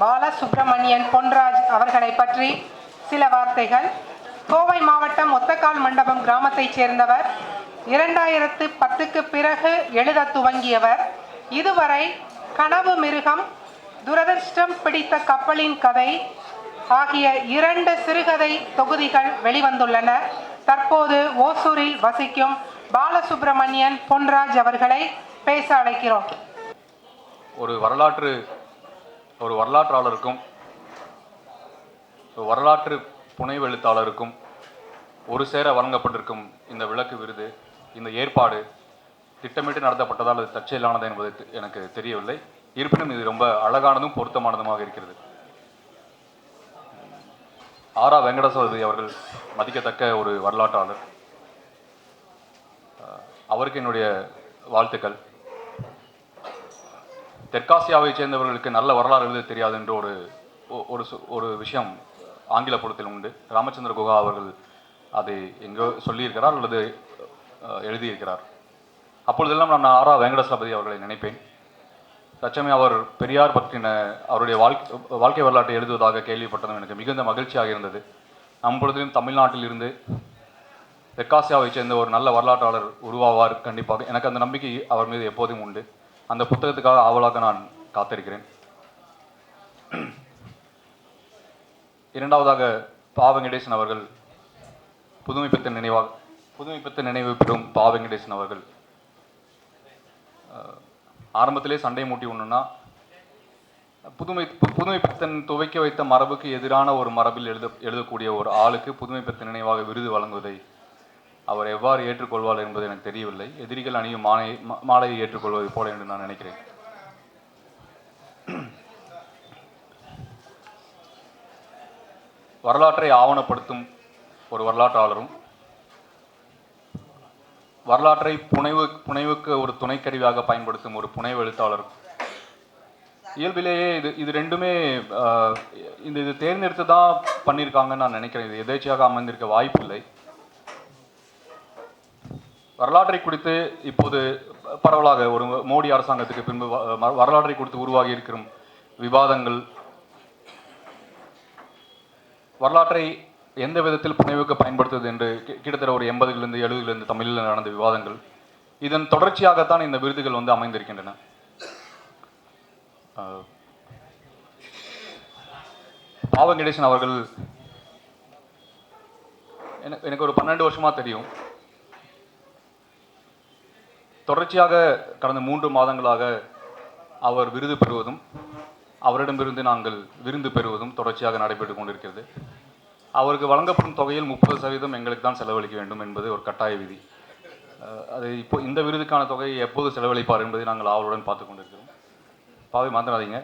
பாலசுப்ரமணியன் பொன்ராஜ் அவர்களை பற்றி சில வார்த்தைகள். கோவை மாவட்டம் ஒத்தக்கால் மண்டபம் கிராமத்தைச் சேர்ந்தவர். இரண்டாயிரத்து பத்துக்கு பிறகு எழுத துவங்கியவர். இதுவரை கனவு மிருகம் துரதிருஷ்டம் பிடித்த கப்பலின் கதை ஆகிய இரண்டு சிறுகதை தொகுதிகள் வெளிவந்துள்ளன. தற்போது ஓசூரில் வசிக்கும் பாலசுப்ரமணியன் பொன்ராஜ் அவர்களை பேச அழைக்கிறோம். ஒரு வரலாற்று ஒரு வரலாற்றாளருக்கும் வரலாற்று புனைவு எழுத்தாளருக்கும் ஒரு சேர வழங்கப்பட்டிருக்கும் இந்த விளக்கு விருது இந்த ஏற்பாடு திட்டமிட்டு நடத்தப்பட்டதால் அது தற்செயலானது என்பது எனக்கு தெரியவில்லை. இருப்பினும் இது ரொம்ப அழகானதும் பொருத்தமானதுமாக இருக்கிறது. ஆரா. வெங்கடசவதி அவர்கள் மதிக்கத்தக்க ஒரு வரலாற்றாளர். அவருக்கு என்னுடைய வாழ்த்துக்கள். தெற்காசியாவை சேர்ந்தவர்களுக்கு நல்ல வரலாறு எழுத தெரியாது என்ற ஒரு ஒ- ஒரு சு- ஒரு விஷயம் ஆங்கில புலத்தில் உண்டு. ராமச்சந்திர குகா அவர்கள் அதை எங்கோ சொல்லியிருக்கிறார் அல்லது எழுதியிருக்கிறார். அப்பொழுதெல்லாம் நான் ஆரா வெங்கடசலபதி அவர்களை நினைப்பேன். சச்சமே அவர் பெரியார் பற்றின அவருடைய வாழ்க்கை வாழ்க்கை வரலாற்றை எழுதுவதாக கேள்விப்பட்டதும் எனக்கு மிகுந்த மகிழ்ச்சியாக இருந்தது. நம்பொழுதிலும் தமிழ்நாட்டில் இருந்து தெற்காசியாவை சேர்ந்த ஒரு நல்ல வரலாற்றாளர் உருவாவார் கண்டிப்பாக. எனக்கு அந்த நம்பிக்கை அவர் மீது எப்போதும் உண்டு. அந்த புத்தகத்துக்காக ஆவலாக நான் காத்திருக்கிறேன். இரண்டாவதாக பா வெங்கடேசன் அவர்கள் புதுமைப்பித்த நினைவாக புதுமைப்பித்த நினைவு பெறும் பா வெங்கடேசன் அவர்கள் ஆரம்பத்திலே சண்டை மூட்டி ஒன்றுன்னா புதுமை புதுமைப்பித்தன் துவைக்க வைத்த மரபுக்கு எதிரான ஒரு மரபில் எழுத எழுதக்கூடிய ஒரு ஆளுக்கு புதுமைப்பித்த நினைவாக விருது வழங்குவதை அவர் எவ்வாறு ஏற்றுக்கொள்வார் என்பது எனக்கு தெரியவில்லை. எதிரிகள் அணியும் மாலை மா- மாலையை ஏற்றுக்கொள்வது போல என்று நான் நினைக்கிறேன். வரலாற்றை ஆவணப்படுத்தும் ஒரு வரலாற்றாளரும் வரலாற்றை புனைவு புனைவுக்கு ஒரு துணைக்கருவியாக பயன்படுத்தும் ஒரு புனைவு எழுத்தாளரும். இயல்பிலேயே இது இது ரெண்டுமே இந்த இது தேர்ந்தெடுத்து தான் பண்ணியிருக்காங்கன்னு நான் நினைக்கிறேன். இது எதேச்சியாக அமைந்திருக்க வாய்ப்பில்லை. வரலாற்றை குறித்து இப்போது பரவலாக ஒரு மோடி அரசாங்கத்துக்கு பின்பு வரலாற்றை குறித்து உருவாகி இருக்கிற விவாதங்கள். வரலாற்றை எந்த விதத்தில் புனைவுக்கு பயன்படுத்துவது என்று கிட்டத்தட்ட ஒரு எண்பதுகளிலிருந்து எழுபதுகளிலிருந்து தமிழில் நடந்த விவாதங்கள். இதன் தொடர்ச்சியாகத்தான் இந்த விருதுகள் வந்து அமைந்திருக்கின்றன. பாவ கணேசன் அவர்கள் எனக்கு எனக்கு ஒரு பன்னெண்டு வருஷமாக தெரியும். தொடர்ச்சியாக கடந்த மூன்று மாதங்களாக அவர் விருது பெறுவதும் அவரிடமிருந்து நாங்கள் விருந்து பெறுவதும் தொடர்ச்சியாக நடைபெற்று கொண்டிருக்கிறது. அவருக்கு வழங்கப்படும் தொகையில் முப்பது சதவீதம் எங்களுக்கு தான் செலவழிக்க வேண்டும் என்பது ஒரு கட்டாய விதி. அது இப்போ இந்த விருதுக்கான தொகையை எப்போது செலவழிப்பார் என்பதை நாங்கள் ஆவலுடன் பார்த்து கொண்டிருக்கிறோம். பாவை மறந்துடாதீங்க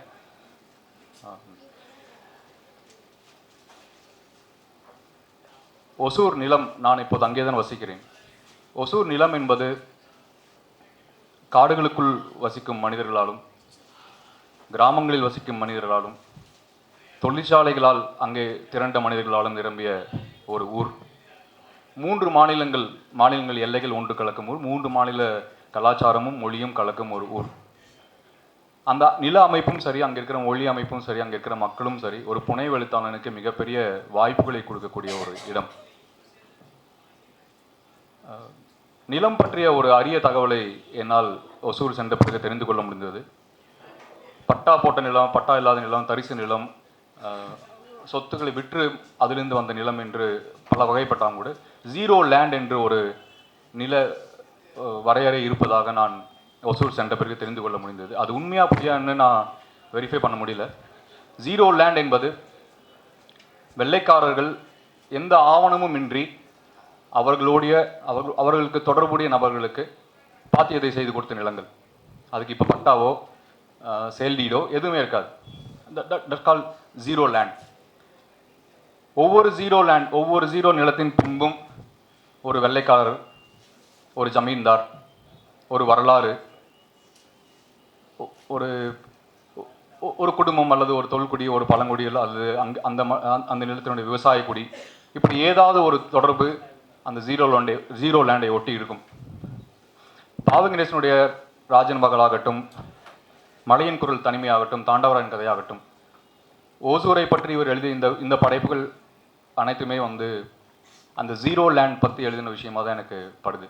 ஒசூர் நிலம் நான் இப்போது அங்கே தான் வசிக்கிறேன். ஒசூர் நிலம் என்பது காடுகளுக்குள் வசிக்கும் மனிதர்களாலும் கிராமங்களில் வசிக்கும் மனிதர்களாலும் தொழிற்சாலைகளால் அங்கே திரண்ட மனிதர்களாலும் நிரம்பிய ஒரு ஊர். மூன்று மாநிலங்கள் மாநிலங்கள் எல்லைகள் ஒன்று கலக்கும் ஊர். மூன்று மாநில கலாச்சாரமும் மொழியும் கலக்கும் ஒரு ஊர். அந்த நில அமைப்பும் சரி அங்கே இருக்கிற மொழி அமைப்பும் சரி அங்கே இருக்கிற மக்களும் சரி ஒரு புனை எழுத்தாளனுக்கு மிகப்பெரிய வாய்ப்புகளை கொடுக்கக்கூடிய ஒரு இடம். நிலம் பற்றிய ஒரு அரிய தகவலை என்னால் ஒசூர் சென்ற பிறகு தெரிந்து கொள்ள முடிந்தது. பட்டா போட்ட நிலம் பட்டா இல்லாத நிலம் தரிசு நிலம் சொத்துக்களை விற்று அதிலிருந்து வந்த நிலம் என்று பல வகைப்பட்டாலும் கூட ஜீரோ லேண்ட் என்று ஒரு நில வரையறை இருப்பதாக நான் ஒசூர் சென்ற பிறகு தெரிந்து கொள்ள முடிந்தது. அது உண்மையாக பொய்யான்னு நான் வெரிஃபை பண்ண முடியல. ஜீரோ லேண்ட் என்பது வெள்ளைக்காரர்கள் எந்த ஆவணமும் இன்றி அவர்களுடைய அவர்கள் அவர்களுக்கு தொடர்புடைய நபர்களுக்கு பாத்தியத்தை செய்து கொடுத்த நிலங்கள். அதுக்கு இப்போ பட்டாவோ சேல் எதுவுமே இருக்காது. தட் கால் ஜீரோ லேண்ட் ஒவ்வொரு ஜீரோ லேண்ட் ஒவ்வொரு ஜீரோ நிலத்தின் பின்பும் ஒரு வெள்ளைக்காரர் ஒரு ஜமீன்தார் ஒரு வரலாறு ஒரு ஒரு குடும்பம் அல்லது ஒரு தொல்குடி ஒரு பழங்குடி அல்லது அங்கே அந்த ம- அந்த- அந்த நிலத்தினுடைய விவசாய குடி. இப்படி ஏதாவது ஒரு தொடர்பு அந்த ஜீரோ லேண்டை ஜீரோ லேண்டை ஒட்டி இருக்கும். பாவகணேசனுடைய ராஜன் மகளாகட்டும் மலையின் குரல் தனிமையாகட்டும் தாண்டவரன் கதையாகட்டும் ஓசூரை பற்றி இவர் எழுதிய இந்த இந்த படைப்புகள் அனைத்துமே வந்து அந்த ஜீரோ லேண்ட் பற்றி எழுதின விஷயமா தான் எனக்கு படுது.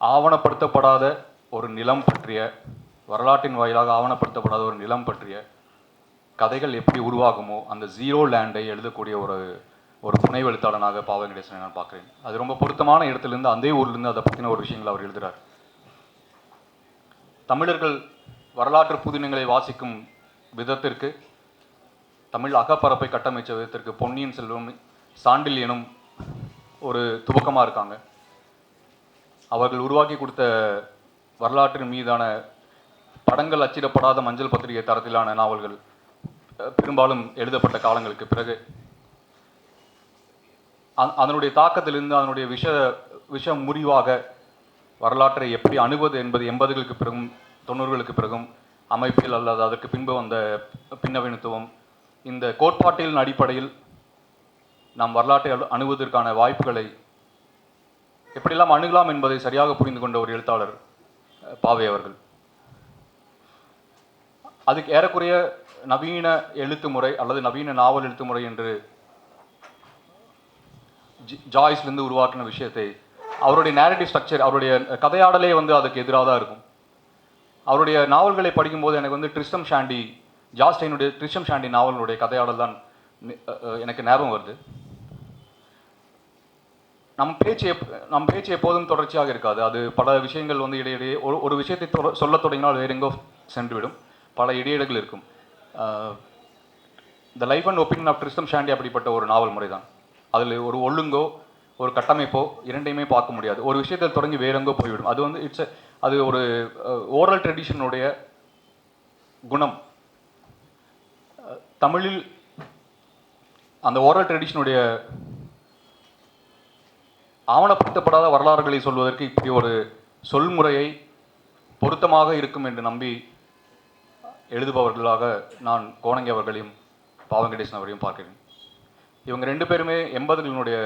ஆவணப்படுத்தப்படாத ஒரு நிலம் பற்றிய வரலாற்றின் வாயிலாக ஆவணப்படுத்தப்படாத ஒரு நிலம் பற்றிய கதைகள் எப்படி உருவாகுமோ அந்த ஜீரோ லேண்டை எழுதக்கூடிய ஒரு ஒரு துணை எழுத்தாளனாக பாவ வெங்கடேசனை நான் பார்க்குறேன். அது ரொம்ப பொருத்தமான இடத்துலேருந்து அந்த ஊர்லேருந்து அதை பற்றின ஒரு விஷயங்களை அவர் எழுதுகிறார் தமிழர்கள் வரலாற்று புதினங்களை வாசிக்கும் விதத்திற்கு தமிழ் அகப்பரப்பை கட்டமைச்ச விதத்திற்கு பொன்னியின் செல்வம் சாண்டில் எனும் ஒரு துவக்கமாக இருக்காங்க. அவர்கள் உருவாக்கி கொடுத்த வரலாற்றின் மீதான படங்கள் அச்சிடப்படாத மஞ்சள் பத்திரிகை தரத்திலான நாவல்கள் பெரும்பாலும் எழுதப்பட்ட காலங்களுக்கு பிறகு அதனுடைய தாக்கத்திலிருந்து அதனுடைய விஷ விஷ முறிவாக வரலாற்றை எப்படி அணுவது என்பது எண்பதுகளுக்கு பிறகும் தொண்ணூறுகளுக்கு பிறகும் அமைப்பில் அல்லது அதற்கு பின்பு வந்த பின்னவீனத்துவம் இந்த கோட்பாட்டின் அடிப்படையில் நாம் வரலாற்றை அணுவதற்கான வாய்ப்புகளை எப்படியெல்லாம் அணுகலாம் என்பதை சரியாக புரிந்து கொண்ட ஒரு எழுத்தாளர் பாவை அவர்கள். அதுக்கு ஏறக்குறைய நவீன எழுத்து முறை அல்லது நவீன நாவல் எழுத்து முறை என்று ஜாய்ஸ்லேருந்து உருவாக்கின விஷயத்தை அவருடைய நேரட்டிவ் ஸ்ட்ரக்சர் அவருடைய கதையாடலே வந்து அதுக்கு எதிராக தான் இருக்கும். அவருடைய நாவல்களை படிக்கும்போது எனக்கு வந்து ட்ரிஸ்டம் ஷாண்டி ஜாஸ்டைனுடைய ட்ரிஸ்டம் ஷாண்டி நாவலுடைய கதையாடல் தான் எனக்கு ஞாபகம் வருது. நம் பேச்சு எப் நம் பேச்சு எப்போதும் தொடர்ச்சியாக இருக்காது. அது பல விஷயங்கள் வந்து இடையிடையே ஒரு ஒரு விஷயத்தை தொட சொல்லத் தொடங்கினால் வேறு எங்கோ சென்றுவிடும். பல இடையீடுகள் இருக்கும். The life and opinion of Tristram Shandy அப்படிப்பட்ட ஒரு நாவல் முறை தான். அதில் ஒரு ஒழுங்கோ ஒரு கட்டமைப்போ இரண்டையுமே பார்க்க முடியாது. ஒரு விஷயத்தில் தொடங்கி வேறெங்கோ போய்விடும். அது வந்து இட்ஸ் அது ஒரு ஓரல் ட்ரெடிஷனுடைய குணம். தமிழில் அந்த ஓரல் ட்ரெடிஷனுடைய ஆவணப்படுத்தப்படாத வரலாறுகளை சொல்வதற்கு இப்படி ஒரு சொல்முறையை பொருத்தமாக இருக்கும் என்று நம்பி எழுதுபவர்களாக நான் கோணங்கி அவர்களையும் பாவங்கடேசன் அவரையும் பார்க்கிறேன். இவங்க ரெண்டு பேருமே எண்பதுகளினுடைய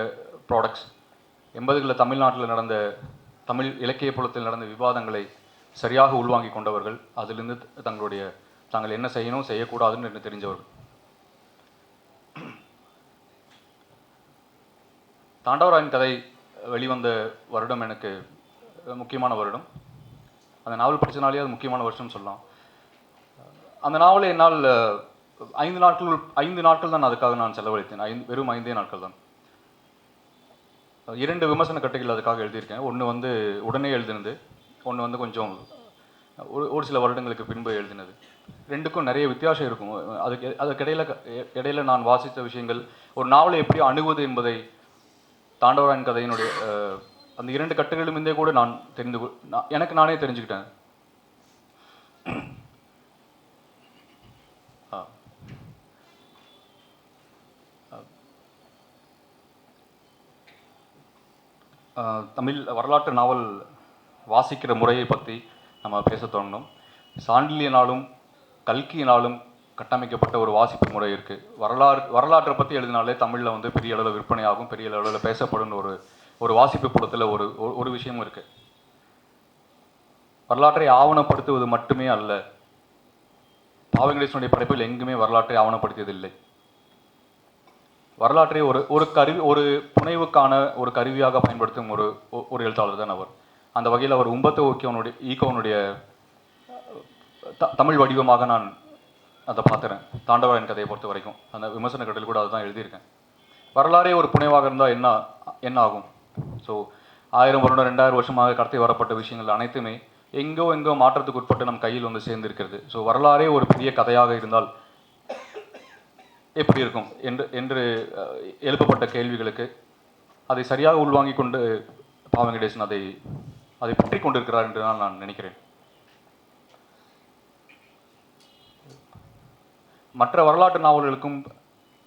ப்ராடக்ட்ஸ் எண்பதுகளில் தமிழ்நாட்டில் நடந்த தமிழ் இலக்கிய புலத்தில் நடந்த விவாதங்களை சரியாக உள்வாங்கி கொண்டவர்கள். அதிலிருந்து தங்களுடைய தாங்கள் என்ன செய்யணும் செய்யக்கூடாதுன்னு என்று தெரிஞ்சவர்கள். தாண்டவராயன் கதை வெளிவந்த வருடம் எனக்கு முக்கியமான வருடம். அந்த நாவல் படித்தனாலே அது முக்கியமான வருஷம்னு சொல்லலாம். அந்த நாவலை என்னால் ஐந்து நாட்கள் ஐந்து நாட்கள் தான் அதுக்காக நான் செலவழித்தேன். ஐந்து வெறும் ஐந்தே நாட்கள் தான். இரண்டு விமர்சன கட்டுகள் அதுக்காக எழுதியிருக்கேன். ஒன்று வந்து உடனே எழுதினது ஒன்று வந்து கொஞ்சம் ஒரு ஒரு சில வருடங்களுக்கு பின்பு எழுதினது. ரெண்டுக்கும் நிறைய வித்தியாசம் இருக்கும். அதுக்கு அதுக்கிடையில் இடையில இடையில நான் வாசித்த விஷயங்கள் ஒரு நாவலை எப்படி அணுகுவது என்பதை தாண்டவராயன் கதையினுடைய அந்த இரண்டு கட்டுகளும் இருந்தே கூட நான் தெரிந்து நான் எனக்கு நானே தெரிஞ்சுக்கிட்டேன். தமிழ் வரலாற்று நாவல் வாசிக்கிற முறையை பற்றி நம்ம பேச தொடங்கணும். சாண்டிலியனாலும் கல்கியினாலும் கட்டமைக்கப்பட்ட ஒரு வாசிப்பு முறை இருக்குது வரலாறு வரலாற்றை பற்றி எழுதினாலே தமிழில் வந்து பெரிய அளவில் விற்பனையாகும் பெரிய அளவில் பேசப்படும் ஒரு ஒரு வாசிப்பு புலத்தில் ஒரு ஒரு- ஒரு விஷயமும் இருக்குது வரலாற்றை ஆவணப்படுத்துவது மட்டுமே அல்ல பாவங்கடேசனுடைய படைப்பில் எங்குமே வரலாற்றை ஆவணப்படுத்தியதில்லை. வரலாற்றை ஒரு ஒரு கருவி ஒரு புனைவுக்கான ஒரு கருவியாக பயன்படுத்தும் ஒரு ஒரு எழுத்தாளர் தான் அவர். அந்த வகையில் அவர் உம்பத்த ஓக்கியவனுடைய ஈகோனுடைய த- தமிழ் வடிவமாக நான் அதை பார்த்துறேன். தாண்டவராயன் கதையை பொறுத்த வரைக்கும். அந்த விமர்சன கடையில் கூட அதுதான் எழுதியிருக்கேன். வரலாறே ஒரு புனைவாக இருந்தால் என்ன என்ன ஆகும்? ஸோ ஆயிரம் வருடம் ரெண்டாயிரம் வருஷமாக கடத்தி வரப்பட்ட விஷயங்கள் அனைத்துமே எங்கோ எங்கோ மாற்றத்துக்கு உட்பட்டு நம் கையில் வந்து சேர்ந்திருக்கிறது. ஸோ வரலாறே ஒரு பெரிய கதையாக இருந்தால் எப்படி இருக்கும் என்று என்று எழுப்பப்பட்ட கேள்விகளுக்கு அதை சரியாக உள்வாங்கிக் கொண்டு பாவங்கடேசன் அதை அதை பற்றி கொண்டிருக்கிறார் என்று தான் நான் நினைக்கிறேன். மற்ற வரலாற்று நாவல்களுக்கும்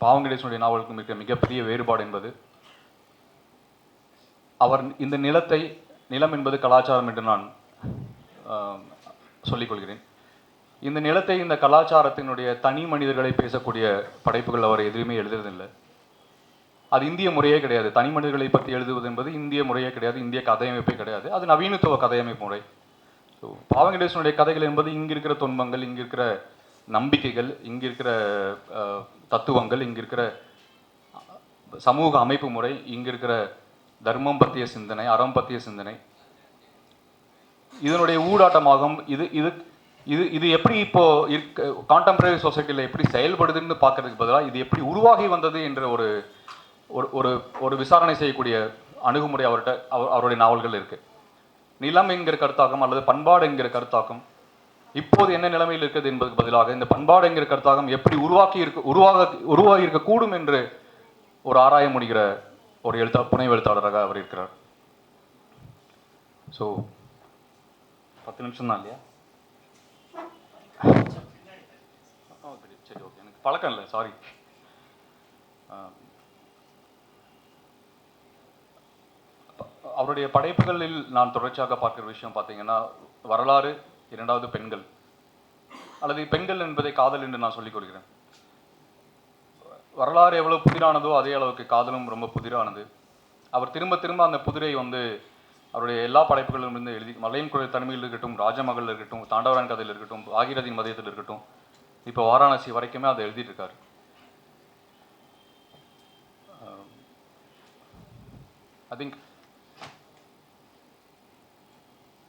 பாவங்கடேசனுடைய நாவலுக்கும் இருக்கிற மிகப்பெரிய வேறுபாடு என்பது அவர் இந்த நிலத்தை நிலம் என்பது கலாச்சாரம் என்று நான் சொல்லிக்கொள்கிறேன் சொல்லிக் கொள்கிறேன். இந்த நிலத்தை இந்த கலாச்சாரத்தினுடைய தனி மனிதர்களை பேசக்கூடிய படைப்புகள் அவர் எதுவுமே எழுதுறதில்லை. அது இந்திய முறையே கிடையாது. தனி மனிதர்களை பற்றி எழுதுவது என்பது இந்திய முறையே கிடையாது. இந்திய கதையமைப்பே கிடையாது. அது நவீனத்துவ கதையமைப்பு முறை. ஸோ பாவங்கடேசனுடைய கதைகள் என்பது இங்கே இருக்கிற துன்பங்கள் இங்கே இருக்கிற நம்பிக்கைகள் இங்கே இருக்கிற தத்துவங்கள் இங்கே இருக்கிற சமூக அமைப்பு முறை இங்கே இருக்கிற தர்மம் பற்றிய சிந்தனை அறம் பற்றிய சிந்தனை. இதனுடைய ஊடாட்டமாகும். இது இது இது இது எப்படி இப்போ இருக்க கான்டெம்பரரி சொசைட்டியில் எப்படி செயல்படுதுன்னு பார்க்கறதுக்கு பதிலாக இது எப்படி உருவாகி வந்தது என்ற ஒரு ஒரு ஒரு ஒரு விசாரணை செய்யக்கூடிய அணுகுமுறை அவர்கிட்ட அவர் அவருடைய நாவல்கள் இருக்கு. நிலம் என்கிற கருத்தாக்கம் அல்லது பண்பாடு என்கிற கருத்தாக்கம் இப்போது என்ன நிலைமையில் இருக்குது என்பதற்கு பதிலாக இந்த பண்பாடு என்கிற கருத்தாக்கம் எப்படி உருவாக்கி இருக்க உருவாக உருவாகி இருக்கக்கூடும் என்று ஒரு ஆராய முடிகிற ஒரு எழுத்தா புனை எழுத்தாளராக அவர் இருக்கிறார். ஸோ பத்து நிமிஷம் தான் இல்லையா? சரி, ஓகே எனக்கு பழக்கம் இல்லை சாரி அவருடைய படைப்புகளில் நான் தொடர்ச்சியாக பார்க்கிற விஷயம் பார்த்தீங்கன்னா வரலாறு இரண்டாவது பெண்கள். அல்லது பெண்கள் என்பதை காதல் என்று நான் சொல்லிக் கொள்கிறேன். வரலாறு எவ்வளவு புதிரானதோ அதே அளவுக்கு காதலும் ரொம்ப புதிரானது. அவர் திரும்ப திரும்ப அந்த புதிரை வந்து அவருடைய எல்லா படைப்புகளிலும் இருந்து எழுதி மலையின் குரல் தனிமையில் இருக்கட்டும் ராஜமகள் இருக்கட்டும் தாண்டவரான் கதையில் இருக்கட்டும் பாகீரதியின் மதியத்தில் இருக்கட்டும் இப்போ வாரணாசி வரைக்குமே அதை எழுதிட்டுருக்காரு. ஐ திங்க்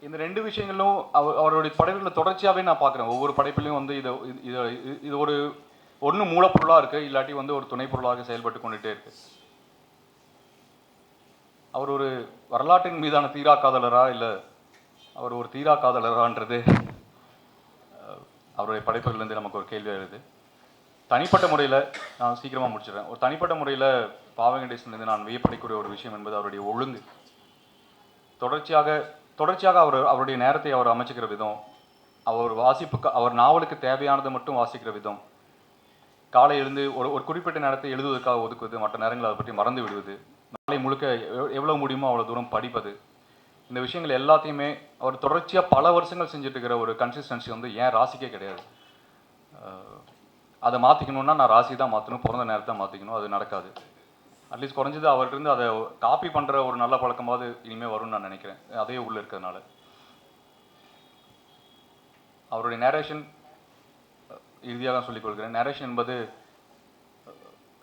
இந்த ரெண்டு விஷயங்களும் அவர் அவருடைய படைப்புகளில் தொடர்ச்சியாகவே நான் பார்க்குறேன் ஒவ்வொரு படைப்பிலையும் வந்து இது இது- இது இது- ஒரு ஒன்று மூலப்பொருளாக இருக்குது இல்லாட்டி வந்து ஒரு துணை பொருளாக செயல்பட்டு கொண்டுட்டே இருக்கு. அவர் ஒரு வரலாற்றின் மீதான தீரா காதலரா இல்லை அவர் ஒரு தீரா காதலரான்றது? அவருடைய படைப்புகள்லேருந்து நமக்கு ஒரு கேள்வி எழுது தனிப்பட்ட முறையில் நான் சீக்கிரமாக முடிச்சிடுறேன். ஒரு தனிப்பட்ட முறையில் பாவகண்டேசன்லேருந்து நான் வியப்படைக்கூடிய ஒரு விஷயம் என்பது அவருடைய ஒழுங்கு. தொடர்ச்சியாக தொடர்ச்சியாக அவர் அவருடைய நேரத்தை அவர் அமைச்சிக்கிற விதம் அவர் வாசிப்புக்கு அவர் நாவலுக்கு தேவையானதை மட்டும் வாசிக்கிற விதம் காலை எழுந்து ஒரு ஒரு குறிப்பிட்ட நேரத்தை எழுதுவதற்காக ஒதுக்குவது மற்ற நேரங்கள் அதை பற்றி மறந்து விடுவது நாளை முழுக்க எவ்- முடியுமோ அவ்வளோ தூரம் படிப்பது இந்த விஷயங்கள் எல்லாத்தையுமே அவர் தொடர்ச்சியாக பல வருஷங்கள் செஞ்சுட்டு இருக்கிற ஒரு கன்சிஸ்டன்சி வந்து ஏன் ராசிக்கே கிடையாது. அதை மாற்றிக்கணும்னா நான் ராசி தான் மாற்றணும் பிறந்த நேரத்தை மாற்றிக்கணும் அது நடக்காது. அட்லீஸ்ட் குறைஞ்சது அவர்கிட்ட இருந்து அதை காப்பி பண்ணுற ஒரு நல்ல பழக்கமாவது இனிமேல் வரும்னு நான் நினைக்கிறேன். அதே உள்ளே இருக்கிறதுனால. அவருடைய நேரேஷன் இறுதியாக தான் சொல்லிக் கொள்கிறேன். நேரேஷன் என்பது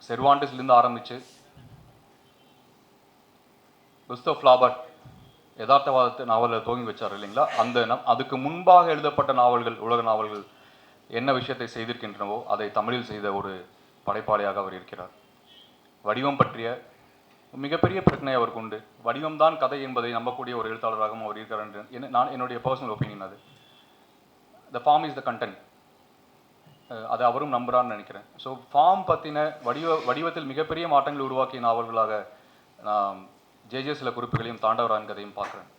செர்வாண்டஸ்லேருந்து ஆரம்பித்து குஸ்தோ ஃப்ளாபர்ட் யதார்த்தவாதத்தை நாவலில் துவங்கி வச்சார் இல்லைங்களா? அந்த நம் அதுக்கு முன்பாக எழுதப்பட்ட நாவல்கள் உலக நாவல்கள் என்ன விஷயத்தை செய்திருக்கின்றனவோ அதை தமிழில் செய்த ஒரு படைப்பாளியாக அவர் இருக்கிறார். வடிவம் பற்றிய மிகப்பெரிய பிரச்சனை அவருக்கு உண்டு. வடிவம்தான் கதை என்பதை நம்பக்கூடிய ஒரு எழுத்தாளராகவும் அவர் இருக்கிறார் என்று என்ன- நான் என்னுடைய பர்சனல் ஒப்பீனியன் அது. The form is the content அதை அவரும் நம்புறான்னு நினைக்கிறேன். ஸோ ஃபார்ம் பற்றின வடிவ வடிவத்தில் மிகப்பெரிய மாற்றங்கள் உருவாக்கிய நாவல்களாக நான் ஜேஜே சில குறிப்புகளையும் தாண்டவரான் கதையும் பார்க்குறேன்.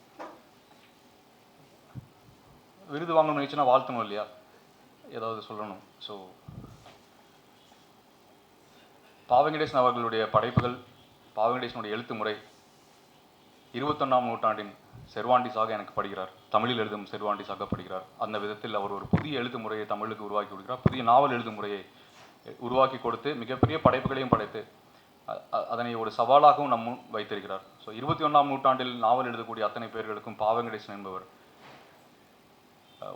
விருது வாங்கணும்னு நினைச்சுன்னா வாழ்த்தணும் இல்லையா? ஏதாவது சொல்லணும். ஸோ பாவங்கடேசன் அவர்களுடைய படைப்புகள் பாவங்கடேசனுடைய எழுத்து முறை இருபத்தொன்னாம் நூற்றாண்டின் செர்வாண்டிஸாக எனக்கு படுகிறார். தமிழில் எழுதும் செர்வாண்டிஸாக படுகிறார். அந்த விதத்தில் அவர் ஒரு புதிய எழுத்து முறையை தமிழுக்கு உருவாக்கி கொடுக்கிறார். புதிய நாவல் எழுதும் முறையை உருவாக்கி கொடுத்து மிகப்பெரிய படைப்புகளையும் படைத்து அதனை ஒரு சவாலாகவும் நம் முன் வைத்திருக்கிறார். ஸோ இருபத்தி ஒன்றாம் நூற்றாண்டில் நாவல் எழுதக்கூடிய அத்தனை பேர்களுக்கும் பாவங்கடேசன் என்பவர்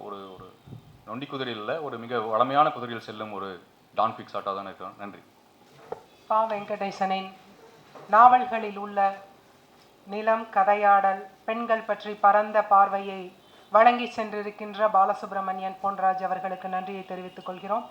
ஒரு ஒரு நொண்டி குதிரையில் ஒரு மிக வளமையான குதிரையில் செல்லும் ஒரு டான் பிக்ஸாட்டாக தான் இருக்கிறோம் நன்றி. பா வெங்கடேசனின் நாவல்களில் உள்ள நிலம் கதையாடல் பெண்கள் பற்றி பரந்த பார்வையை வழங்கி சென்றிருக்கின்ற பாலசுப்ரமணியன் பொன்ராஜ் அவர்களுக்கு நன்றியை தெரிவித்துக் கொள்கிறோம்.